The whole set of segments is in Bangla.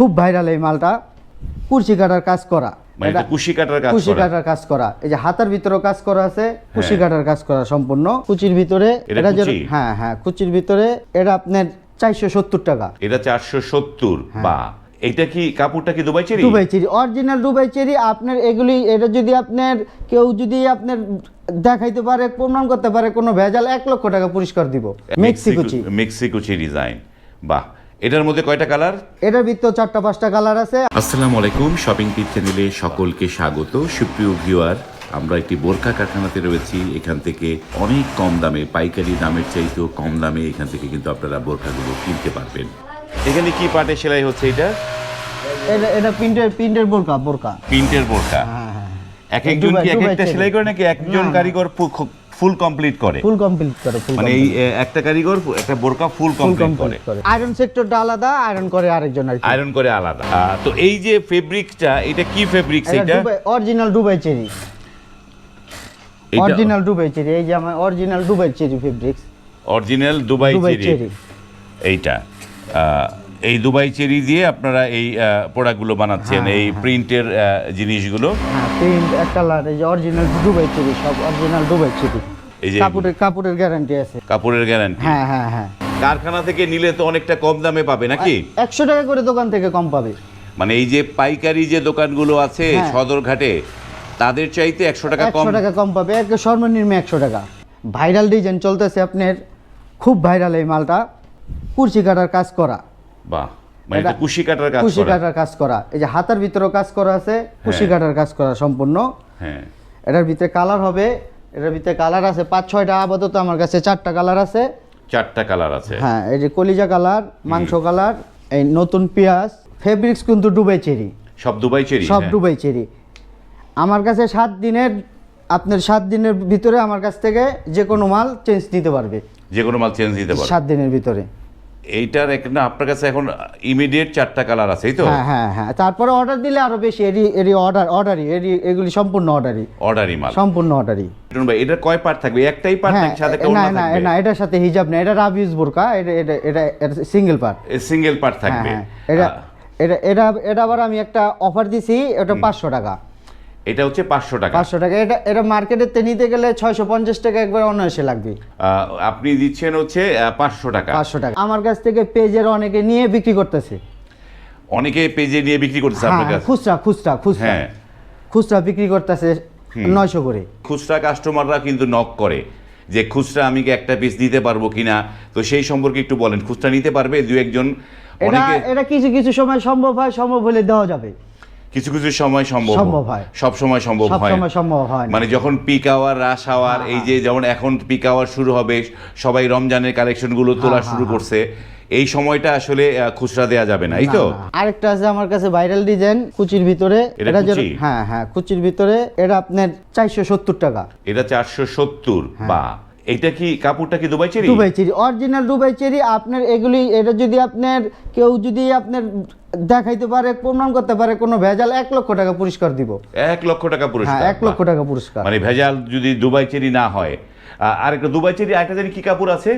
খুব ভাইরাল এই মালটা। কুর্সি কাটার কাজ করা। মানে কুশি কাটার কাজ কুশি করা। কাটার কাজ করা। এই যে হাতার ভিতরেও কাজ করা আছে কুশি কাটার কাজ করা সম্পূর্ণ। কুচির ভিতরে এটা যে- হ্যাঁ হ্যাঁ কুচির ভিতরে এটা আপনার চারশো সত্তর টাকা। এটা চারশো সত্তর বা এটা কি কাপড়টা কি দুবাই চেরি? হ্যাঁ। Dubai cherry original Dubai cherry. আপনার এগুলি এটা যদি আপনার কেউ যদি আপনার দেখাইতে পারে প্রমাণ করতে পারে কোনো ভেজাল এক লক্ষ টাকা পুরস্কার দিব। মেক্সিকোচি মেক্সিকোচি ডিজাইন বাহ। এটার মধ্যে কয়টা কালার? এটার ভিতর চারটা পাঁচটা কালার আছে। আসসালামু আলাইকুম শপিং টিপ চ্যানেলে সকলকে স্বাগত। সুপ্রিয় ভিউয়ার আমরা একটি বোরকা কারখানাতে রয়েছি। এখান থেকে অনেক কম দামে পাইকারি দামের চাইতেও কম দামে এখান থেকে কিন্তু আপনারা বোরকাগুলো কিনতে পারবেন। এখানে কি পাটে সেলাই হচ্ছে এটা? এটা এটা প্রিন্টের প্রিন্টের বোরকা বোরকা প্রিন্টের বোরকা হ্যাঁ হ্যাঁ এক একজন কি এক একটা সেলাই করে নাকি একজন কারিগর ফুল কমপ্লিট করে। ফুল কমপ্লিট করে মানে এই একটা কারিগর একটা বোরকা ফুল কমপ্লিট করে। আয়রন সেক্টরটা আলাদা আয়রন করে আরেকজন আর কি। আয়রন করে আলাদা। তো এই যে ফেব্রিকটা এটা কি ফেব্রিক্স এটা এটা Dubai original Dubai cherry original Dubai cherry এই যে আমার original Dubai cherry fabrics original Dubai cherry cherry এইটা। আহ, এই দুবাই চেরি দিয়ে আপনারা এই প্রোডাক্টগুলো বানাচ্ছেন হ্যাঁ, এই প্রিন্টের জিনিসগুলো? হ্যাঁ প্রিন্ট কালার এই যে অরিজিনাল দুবাই চেরি সব অরিজিনাল দুবাই চেরি। এই যে কাপড়ের কাপড়ের গ্যারান্টি আছে। কাপড়ের গ্যারান্টি হ্যাঁ হ্যাঁ হ্যাঁ। কারখানা থেকে নিলে তো অনেকটা কম দামে পাবে নাকি? একশো টাকা করে দোকান থেকে কম পাবে। মানে এই যে পাইকারি যে দোকানগুলো আছে হ্যাঁ। সদরঘাটে তাদের চাইতে একশো টাকা কম টাকা কম পাবে সর্বনিম্ন একশো টাকা। ভাইরাল ডিজাইন চলতেছে আপনার খুব ভাইরাল এই মালটা। কুর্সি কাটার কাজ করা। বাহ মানে এটা কুশি কাটার কাজ কুশি করা। কাটার কাজ করা। এই যে হাতার ভিতরেও কাজ করা আছে কুশি হ্যাঁ। কাটার কাজ করা সম্পূর্ণ। হ্যাঁ। এটার ভিতরে কালার হবে এটার ভিতরে কালার আছে পাঁচ ছয়টা আপাতত আমার কাছে চারটা কালার আছে। চারটা কালার আছে। হ্যাঁ এই যে কলিজা কালার মাংস কালার এই নতুন পেঁয়াজ ফেব্রিক্স কিন্তু ডুবাই চেরি। সব দুবাই চেরি সব হ্যাঁ। Dubai cherry. আমার কাছে সাত দিনের আপনার সাত দিনের ভিতরে আমার কাছ থেকে যে কোনো মাল চেঞ্জ নিতে পারবে। যে কোনো মাল চেঞ্জ দিতে পারো সাত দিনের ভিতরে। এইটার এক না আপনার কাছে এখন ইমিডিয়েট চারটা কালার আছে তো? হ্যাঁ হ্যাঁ হ্যাঁ। তারপরে অর্ডার দিলে আরও বেশি এরি এরি অর্ডার অর্ডারই এরি এগুলি সম্পূর্ণ অর্ডারই অর্ডারই মাল। সম্পূর্ণ অর্ডারই ভাই এটার কয় পার্ট থাকবে? একটাই পার্ট হ্যাঁ নাকি সাথে না কোনটা না থাকবে? না এটার সাথে হিজাব নেই এটা রাবিউজ বোরকা এটা এটা এটা এটা সিঙ্গেল পার্ট সিঙ্গেল পার্ট থাকবে। হ্যাঁ এটা এটা এটা এটা আবার আমি একটা অফার দিছি এটা পাঁচশো টাকা। এটা হচ্ছে পাঁচশো টাকা। পাঁচশো টাকা। এটা এটা মার্কেটে নিতে গেলে ছয়শো পঞ্চাশ টাকা একবার অনায়াসে লাগবে। আপনি দিচ্ছেন হচ্ছে পাঁচশো টাকা। পাঁচশো টাকা। আমার কাছ থেকে পেজের অনেকে নিয়ে বিক্রি করতেছে। অনেকে পেজে নিয়ে বিক্রি করতেছে আপনার হ্যাঁ, কাছে খুচরা খুচরা খুচরা। হ্যাঁ। খুচরা বিক্রি করতেছে নয়শো করে। খুচরা কাস্টমাররা কিন্তু নক করে যে খুচরা আমি কি একটা পিস দিতে পারব কিনা? তো সেই সম্পর্কে একটু বলেন। খুচরা নিতে পারবে দু একজন এটা এটা কিছু কিছু সময় সম্ভব হয় সম্ভব হলে দেওয়া যাবে। কিছু কিছু সময় সম্ভব সম্ভব হয়। সব সময় সম্ভব হয়। সময় সম্ভব হয় মানে যখন পিক আওয়ার রাশ আওয়ার এই যে যেমন এখন পিক আওয়ার শুরু হবে সবাই রমজানের কালেকশনগুলো তোলা হ্যাঁ, শুরু হ্যাঁ, করছে এই সময়টা আসলে খুচরা দেয়া যাবে না এই তো। আরেকটা আছে আমার কাছে ভাইরাল ডিজাইন কুচির ভিতরে। এটা হ্যাঁ হ্যাঁ কুচির ভিতরে এটা আপনার চারশো সত্তর টাকা। এটা চারশো সত্তর বা এটা কি কাপড়টা কি Dubai cherry. Dubai cherry original Dubai cherry. আপনার এগুলি এটা যদি আপনার কেউ যদি আপনার দেখাইতে পারে প্রমাণ করতে পারে কোনো ভেজাল এক লক্ষ টাকা পুরস্কার দিব। এক লক্ষ টাকা হ্যাঁ পুরস্কার এক লক্ষ টাকা পুরস্কার। মানে ভেজাল যদি দুবাই চেরি না হয় আর একটা দুবাই চেরি আরেকটা জানি কি কাপড় আছে?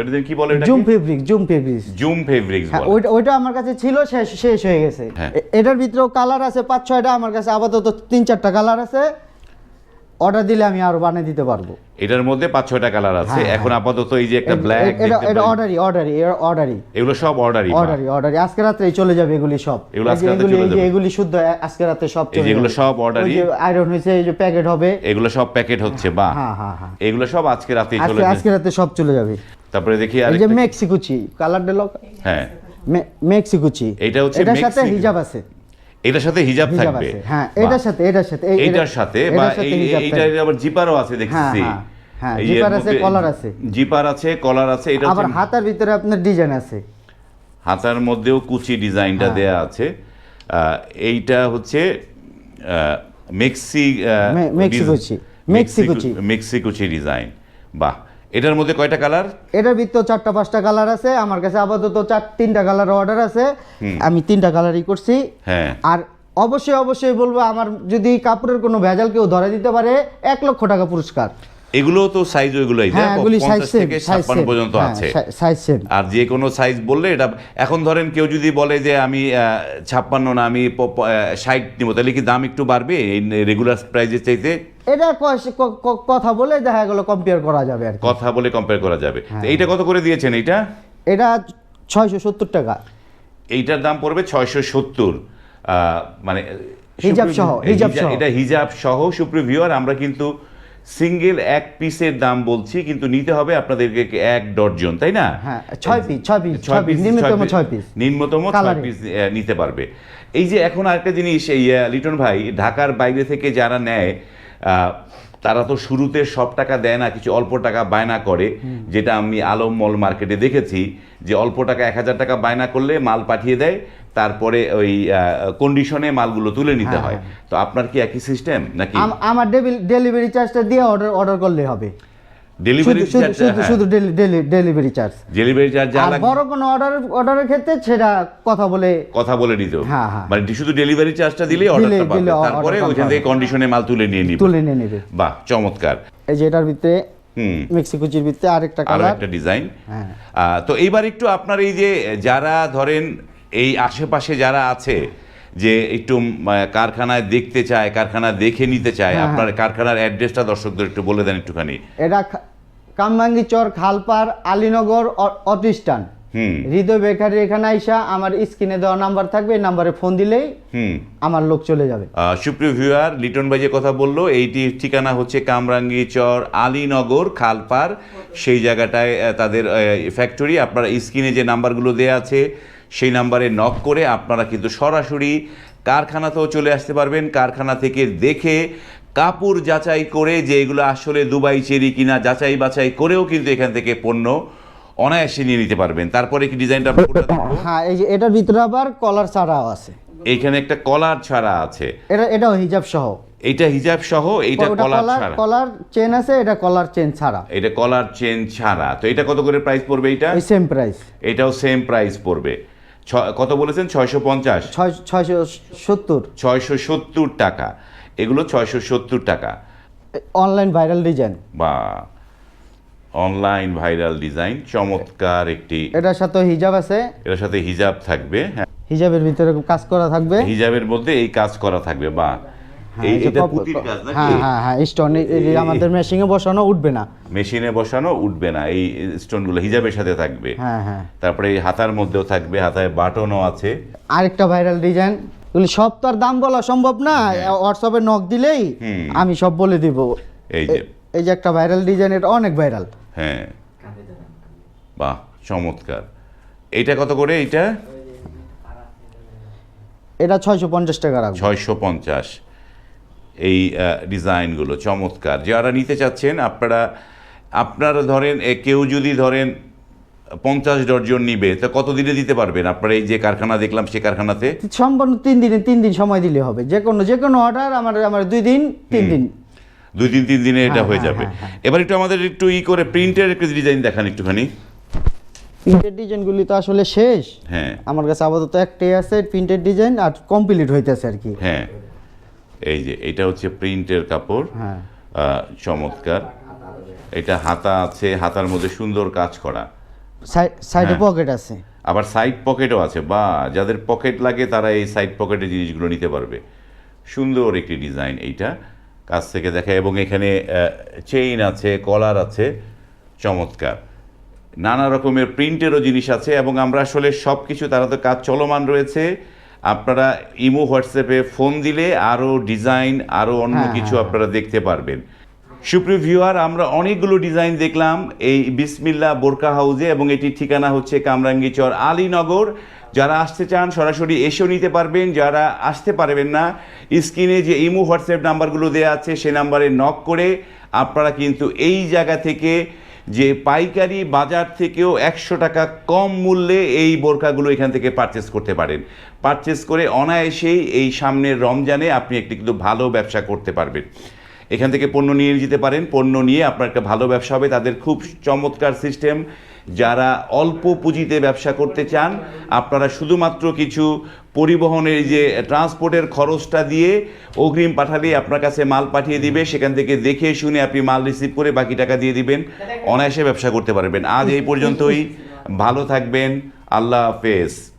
এটা জানি কি বলে এটা zoom fabric zoom fabric. Zoom fabric হ্যাঁ বলে। ওইটা ওইটা আমার কাছে ছিল শেষ শেষ হয়ে গেছে। হ্যাঁ। এটার ভিতরেও কালার আছে পাঁচ ছয়টা আমার কাছে আপাতত তিন চারটা কালার আছে। অর্ডার দিলে আমি আরও বানিয়ে দিতে পারব। এটার মধ্যে পাঁচ ছয়টা কালার আছে। হ্যাঁ, এখন আপাতত এই যে একটা ব্ল্যাক এটা এটা অর্ডারই অর্ডারই অর্ডারই এগুলো সব অর্ডারই অর্ডারই অর্ডারই আজকে রাত্রেই চলে যাবে এগুলি সব। এগুলো আজকে রাতে চলে যাবে। এগুলি শুদ্ধ আজকে রাতে সব যে এগুলো সব order-ই। আয়রন হয়েছে এই যে প্যাকেট হবে। এগুলো সব প্যাকেট হচ্ছে বা হ্যাঁ হ্যাঁ হ্যাঁ। এগুলো সব আজকে রাতে চলে যাবে। আজকে রাতে সব চলে যাবে। তারপরে দেখি আর এই যে মেক্সিকুচি কালার ডেলক হ্যাঁ। মেক্সিকুচি এটা হচ্ছে এটার সাথে হিজাব আছে। এটার সাথে হিজাব থাকবে হ্যাঁ এটার সাথে এটার সাথে এই- এইটার এটা- সাথে বা এইটার আবার জিপারও আছে দেখছি হ্যাঁ, হ্যাঁ, জিপার আছে, কলার আছে। জিপার আছে কলার আছে এটা আবার হাতার ভিতরে আপনার ডিজাইন আছে হাতার মধ্যেও কুচি ডিজাইনটা হ্যাঁ। দেয়া আছে আহ, এইটা হচ্ছে মেক্সি আহ, মে- মেক্সিকোচি। ডিজ- মেক্সিকোচি। মেক্সিকোচি ডিজাইন বাহ এটার মধ্যে কয়টা কালার? এটার ভিতর চারটা পাঁচটা কালার আছে আমার কাছে আপাতত চার তিনটা কালার অর্ডার আছে। আমি তিনটা কালারই করছি। হ্যাঁ। আর অবশ্যই অবশ্যই বলব আমার যদি কাপড়ের কোনো ভেজাল কেউ ধরে দিতে পারে এক লক্ষ টাকা পুরস্কার। এগুলো তো সাইজ ওইগুলোই হ্যাঁ পঞ্চাশ থেকে ছাপ্পান্ন পর্যন্ত আছে। সাইজ সেম আর যে কোনো সাইজ বললে এটা এখন ধরেন কেউ যদি বলে যে আমি ছাপ্পান্ন না আমি ষাট নিব তাহলে কি দাম একটু বাড়বে এই রেগুলার প্রাইজের চাইতে? এটা কথা বলে দেখা গেলো কম্পেয়ার করা যাবে আর কথা বলে কম্পেয়ার করা যাবে। হ্যাঁ। তো এইটা কত করে দিয়েছেন এইটা? এটা ছয়শো সত্তর টাকা। এইটার দাম পড়বে ছয়শো সত্তর। মানে হিজাব সহ, হিজাব সহ। এটা হিজাব সহ সুপ্রিয় ভিউয়ার আমরা কিন্তু সিঙ্গেল এক পিসের দাম বলছি কিন্তু নিতে হবে আপনাদেরকে এক ডর্জন তাই না? হ্যাঁ ছয় পিস ছয় পিস ছয় ছয় পিস নিম্নতম ছয় পিস নিম্নতম ছয় পিস নিতে পারবে। এই যে এখন আরেকটা জিনিস এই লিটন ভাই ঢাকার বাইরে থেকে যারা নেয় আহ, তারা তো শুরুতে সব টাকা দেয় না কিছু অল্প টাকা বায়না করে যেটা আমি আলম মল মার্কেটে দেখেছি যে অল্প টাকা এক হাজার টাকা বায়না করলে মাল পাঠিয়ে দেয় তারপরে ওই কন্ডিশনে মালগুলো তুলে নিতে হ্যাঁ, হয়। তো আপনার কি একই সিস্টেম নাকি? আমার ডেলিভারি চার্জটা দিয়ে অর্ডার অর্ডার করলে হবে। ডেলিভারি শুধু শুধু শুধু শুধু ডেলিভারি চার্জ ডেলিভারি চার্জ যা লাগবে বড় কোনো অর্ডার অর্ডারের ক্ষেত্রে সেটা কথা বলে কথা বলে নিতে হ্যাঁ, হ্যাঁ। মানে শুধু ডেলিভারি চার্জটা দিলেই অর্ডারটা দিলে- পাবে। তারপরে ওইখান থেকে কন্ডিশনে মাল তুলে নিয়ে নিবে। তুলে নিয়ে নেবে। বাহ চমৎকার। এই যে এটার ভিতরে হুম। মেক্সিকোচির ভিতরে আরেকটা কালার ডিজাইন হ্যাঁ। তো এইবার একটু আপনার এই যে যারা ধরেন এই আশেপাশে যারা আছে যে একটু কারখানায় দেখতে চায় কারখানা দেখে নিতে চায় হ্যাঁ, আপনার কারখানার অ্যাড্রেসটা দর্শকদের একটু বলে দেন একটুখানি। এটা কামরাঙ্গি চর খালপার আলীনগর অ- অটো হুম। হৃদয় বেকারি এখানে আইসা আমার স্ক্রিনে দেওয়া নাম্বার থাকবে এই নাম্বারে ফোন দিলেই হুম। আমার লোক চলে যাবে। সুপ্রিয় ভিউয়ার লিটন ভাই যে কথা বলল এইটির ঠিকানা হচ্ছে কামরাঙ্গি চর আলীনগর খালপার। সেই জায়গাটায় তাদের ফ্যাক্টরি আপনারা স্ক্রিনে যে নাম্বারগুলো দেওয়া আছে সেই নাম্বারে নক করে আপনারা কিন্তু সরাসরি কারখানাতেও চলে আসতে পারবেন। কারখানা থেকে দেখে কাপড় যাচাই করে যে এগুলো আসলে দুবাই চেরি কিনা যাচাই বাছাই করেও কিন্তু এখান থেকে পণ্য অনায়াসে নিয়ে নিতে পারবেন। তারপরে কি ডিজাইনটা? হ্যাঁ এই যে এটার ভিতরে আবার কলার ছাড়াও আছে। এইখানে একটা কলার ছাড়া আছে। এটা এটাও হিজাব সহ। এইটা হিজাব সহ ওটা কলার ছাড়া। কলার চেন আছে এটা কলার চেন ছাড়া। এটা কলার চেন ছাড়া। তো এটা কত করে প্রাইস পড়বে এটা সেম প্রাইস এটাও সেম প্রাইস পড়বে। কত বলেছেন? ছয়শো পঞ্চাশ। ছয় ছয়শো সত্তর। ছয়শো সত্তর টাকা। এগুলো ছয়শো সত্তর টাকা। অনলাইন ভাইরাল ডিজাইন বা অনলাইন ভাইরাল ডিজাইন চমৎকার একটি এটার সাথে হিজাব আছে। এটার সাথে হিজাব থাকবে হ্যাঁ। হিজাবের ভিতরে কাজ করা থাকবে। হিজাবের মধ্যে এই কাজ করা থাকবে বা এটা কপ- পুঁতির কাজ নাকি? হ্যাঁ হ্যাঁ হ্যাঁ স্টোন আমাদের মেশিনে বসানো উঠবে না। মেশিনে বসানো উঠবে না। এই স্টোনগুলো হিজাবের সাথে থাকবে। হ্যাঁ হ্যাঁ। তারপরে এই হাতার মধ্যেও থাকবে হাতায় বাটনও আছে। আরেকটা ভাইরাল ডিজাইন এগুলি সব তো আর দাম বলা সম্ভব না। হোয়াটসঅ্যাপে নক দিলেই। আমি সব বলে দিব। এই যে। এই যে একটা ভাইরাল ডিজাইন এটা অনেক ভাইরাল হ্যাঁ। বাহ চমৎকার। এটা কত করে এইটা? এটা ছয়শো পঞ্চাশ টাকা রাখব। ছয়শো পঞ্চাশ। এই ডিজাইনগুলো। চমৎকার। যারা নিতে চাচ্ছেন আপনারা আপনারা ধরেন কেউ যদি ধরেন পঞ্চাশ ডর্জন নিবে তো কত দিনে দিতে পারবেন? আপনারা এই যে কারখানা দেখলাম সে কারখানাতে? সম্পূর্ণ তিন দিনে তিন দিন সময় দিলে হবে। যে কোনো যে কোনো অর্ডার আমার আমার দুই দিন তিন দিন। দুই দিন তিন দিনে এটা হ্যাঁ, হয়ে হ্যাঁ, যাবে। হ্যাঁ, এবার একটু আমাদের একটু ই করে প্রিন্টের একটু ডিজাইন দেখান একটুখানি। প্রিন্টেড ডিজাইনগুলি তো আসলে শেষ। হ্যাঁ। আমার কাছে আপাতত একটাই আছে প্রিন্টেড ডিজাইন আর কমপ্লিট হইতেছে আর কি। হ্যাঁ। এই যে এটা হচ্ছে প্রিন্টের কাপড়। হ্যাঁ। চমৎকার। এটা হাতা আছে হাতার মধ্যে সুন্দর কাজ করা। সাইডে হ্যাঁ। পকেট আছে। আবার সাইড পকেটও আছে। বা যাদের পকেট লাগে তারা এই সাইড পকেটের জিনিসগুলো নিতে পারবে। সুন্দর একটি ডিজাইন এইটা। কাছ থেকে দেখা এবং এখানে চেইন আছে কলার আছে। চমৎকার। নানা রকমের প্রিন্টেরও জিনিস আছে এবং আমরা আসলে সব কিছু তারা তো কাজ চলমান রয়েছে। আপনারা ইমো হোয়াটসঅ্যাপে ফোন দিলে আরও ডিজাইন আরও অন্য হ্যাঁ, কিছু হ্যাঁ। আপনারা দেখতে পারবেন। সুপ্রিয় ভিউয়ার আমরা অনেকগুলো ডিজাইন দেখলাম এই বিসমিল্লা বোরকা হাউজে এবং এটির ঠিকানা হচ্ছে কামরাঙ্গীচর আলীনগর। যারা আসতে চান সরাসরি এসেও নিতে পারবেন। যারা আসতে পারবেন না স্ক্রিনে যে ইমো হোয়াটসঅ্যাপ নাম্বারগুলো দেওয়া আছে সে নাম্বারে নক করে আপনারা কিন্তু এই জায়গা থেকে যে পাইকারি বাজার থেকেও একশো টাকা কম মূল্যে এই বোরকাগুলো এখান থেকে পারচেস করতে পারেন। পারচেস করে অনায়াসেই এই সামনের রমজানে আপনি একটি কিন্তু ভালো ব্যবসা করতে পারবেন। এখান থেকে পণ্য নিয়ে যেতে পারেন। পণ্য নিয়ে আপনার একটা ভালো ব্যবসা হবে। তাদের খুব চমৎকার সিস্টেম। যারা অল্প পুঁজিতে ব্যবসা করতে চান, আপনারা শুধুমাত্র কিছু পরিবহনের যে ট্রান্সপোর্টের খরচটা দিয়ে অগ্রিম পাঠালে আপনার কাছে মাল পাঠিয়ে দিবে। সেখান থেকে দেখে শুনে আপনি মাল রিসিভ করে বাকি টাকা দিয়ে দিবেন। অনায়াসে ব্যবসা করতে পারবেন। আজ এই পর্যন্তই। ভালো থাকবেন। আল্লাহ হাফেজ।